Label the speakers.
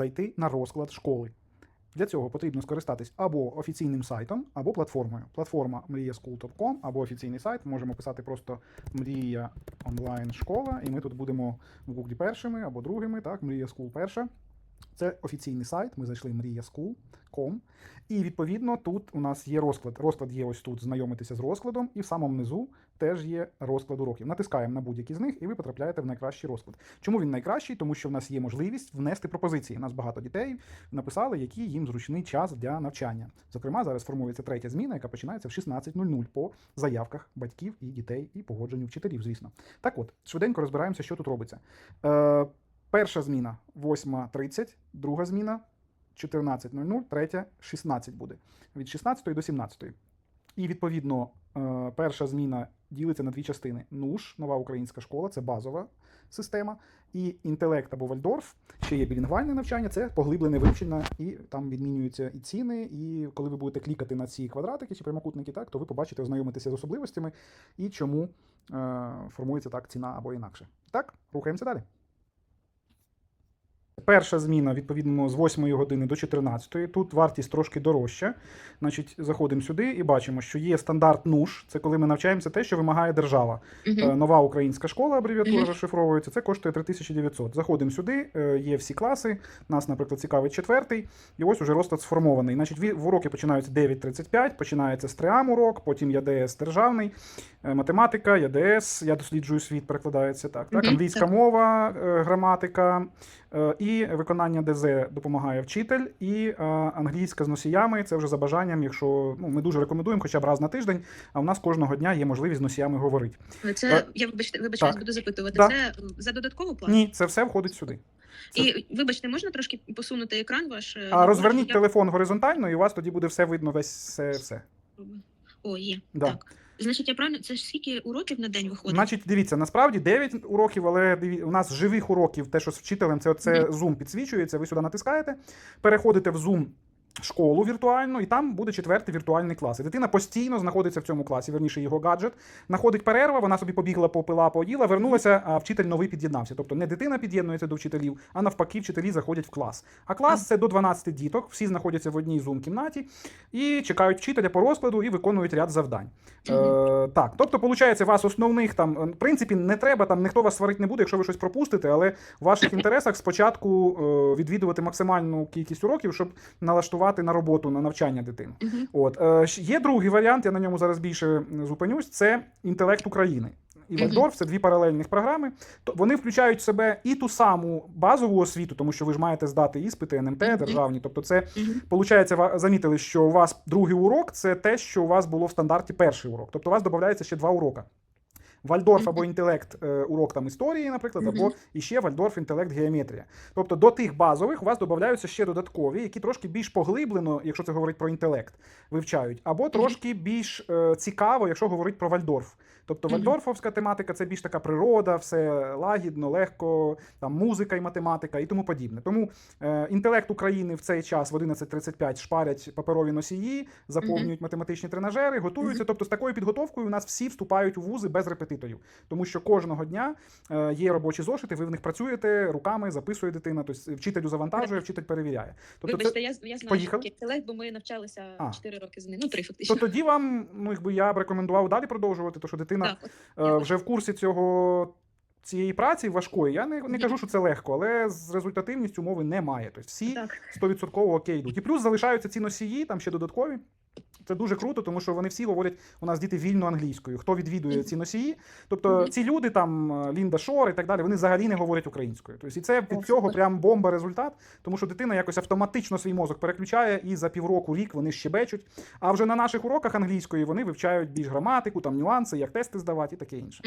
Speaker 1: зайти на розклад школи. Для цього потрібно скористатись або офіційним сайтом, або платформою. Платформа мріяскул.com або офіційний сайт. Можемо писати просто Мрія онлайн школа, і ми тут будемо в Гуглі першими або другими. Так, Мрія Скул перша. Це офіційний сайт. Ми зайшли mriaschool.com. І відповідно тут у нас є розклад. Розклад є ось тут знайомитися з розкладом, і в самому низу теж є розклад уроків. Натискаємо на будь-який з них, і ви потрапляєте в найкращий розклад. Чому він найкращий? Тому що в нас є можливість внести пропозиції. У нас багато дітей написали, який їм зручний час для навчання. Зокрема, зараз формується третя зміна, яка починається в 16.00 по заявках батьків і дітей, і погодженню вчителів, звісно. Так от, швиденько розбираємося, що тут робиться. Е, перша зміна 8.30, друга зміна 14.00, третя 16 буде. Від 16 до 17. І відповідно, е, перша зміна ділиться на дві частини: НУШ, нова українська школа, це базова система, і інтелект або Вальдорф, ще є білінгвальне навчання, це поглиблене вивчення, і там відмінюються і ціни. І коли ви будете клікати на ці квадратики чи прямокутники, так, то ви побачите, ознайомитися з особливостями і чому е, формується так ціна або інакше. Так, рухаємося далі. Перша зміна, відповідно, з 8 години до 14. Тут вартість трошки дорожча. Значить, заходимо сюди і бачимо, що є стандарт НУШ. Це коли ми навчаємося те, що вимагає держава.
Speaker 2: Мгм.
Speaker 1: Нова українська школа, абревіатура
Speaker 2: Мгм.
Speaker 1: розшифровується. Це коштує 3900. Заходимо сюди, е, є всі класи. Нас, наприклад, цікавить четвертий. І ось уже розклад сформований. Значить, в уроки починаються 9.35, починається з ТРИАМ урок, потім ЯДС державний, е, математика, ЯДС, я досліджую світ, перекладається так. так? Англійська
Speaker 2: так.
Speaker 1: мова, граматика. Е, І виконання ДЗ допомагає вчитель, і е, англійська з носіями це вже за бажанням, якщо ну, ми дуже рекомендуємо хоча б раз на тиждень, а у нас кожного дня є можливість з носіями говорити.
Speaker 2: Це
Speaker 1: Е,
Speaker 2: я вибачте, вибачаюсь,
Speaker 1: так.
Speaker 2: буду запитувати.
Speaker 1: Да.
Speaker 2: Це за додаткову плату?
Speaker 1: Ні, це все входить сюди. це-
Speaker 2: І вибачте, можна трошки посунути екран ваш?
Speaker 1: А розверніть
Speaker 2: бачу,
Speaker 1: телефон горизонтально, і у вас тоді буде все видно, весь все. все.
Speaker 2: О, є.
Speaker 1: Да.
Speaker 2: Так. Значить, я правильно, це ж скільки уроків на день виходить?
Speaker 1: Значить, дивіться, насправді 9 уроків, але диві... у нас живих уроків, те, що з вчителем, це, оце
Speaker 2: Мгм.
Speaker 1: Zoom підсвічується. Ви сюди натискаєте, переходите в Zoom. Школу віртуальну, і там буде четвертий віртуальний клас. І дитина постійно знаходиться в цьому класі, верніше його гаджет. Находить перерва, вона собі побігла, попила, поїла, вернулася, а вчитель новий під'єднався. Тобто не дитина під'єднується до вчителів, а навпаки, вчителі заходять в клас. А клас це до 12 діток, всі знаходяться в одній Zoom кімнаті і чекають вчителя по розкладу і виконують ряд завдань. Е, так, тобто, виходить, вас основних там, в принципі, не треба, там ніхто вас сварити не буде, якщо ви щось пропустите, але в ваших інтересах спочатку е, відвідувати максимальну кількість уроків, щоб налаштувати на роботу, на навчання дитини.
Speaker 2: Мгм.
Speaker 1: От е, є другий варіант, я на ньому зараз більше зупинюсь. Це інтелект України. І. Вальдорф це дві паралельних програми. То вони включають в себе і ту саму базову освіту, тому що ви ж маєте здати іспити НМТ державні. Тобто, це. Получається, замітили, що у вас другий урок це те, що у вас було в стандарті перший урок. Тобто у вас додається ще два уроки. Вальдорф або інтелект е, урок там історії, наприклад, або іще Вальдорф інтелект геометрія. Тобто до тих базових у вас додаються ще додаткові, які трошки більш поглиблено, якщо це говорить про інтелект, вивчають, або трошки більш е, цікаво, якщо говорить про Вальдорф. Тобто вальдорфовська тематика це більш така природа, все лагідно, легко, там музика і математика і тому подібне. Тому е, інтелект України в цей час в 11.35 шпарять паперові носії, заповнюють математичні тренажери, готуються. Тобто з такою підготовкою у нас всі вступають у вузи без репетиторів, тому що кожного дня е, є робочі зошити, ви в них працюєте руками, записує дитина, тобто вчителю завантажує, вчитель перевіряє. Тобто це,
Speaker 2: Вибачте, я, я знаю,
Speaker 1: Поїхали?
Speaker 2: що інтелект, бо ми навчалися
Speaker 1: А.
Speaker 2: 4 роки з ним. Ну, 3
Speaker 1: то тоді вам, ну якби я б рекомендував далі продовжувати, тому що дитина
Speaker 2: Так,
Speaker 1: е, вже в курсі цього. Цієї праці важкої, я не, не кажу, що це легко, але з результативністю мови немає. Тобто всі
Speaker 2: Так.
Speaker 1: 100% окей йдуть. І плюс залишаються ці носії, там ще додаткові. Це дуже круто, тому що вони всі говорять, у нас діти вільно англійською. Хто відвідує ці носії? Тобто ці люди, там е, Лінда Шор і так далі, вони взагалі не говорять українською. Тобто, і це від цього прям бомба результат, тому що дитина якось автоматично свій мозок переключає, і за півроку, рік вони щебечуть. А вже на наших уроках англійської вони вивчають більш граматику, там нюанси, як тести здавати і таке інше.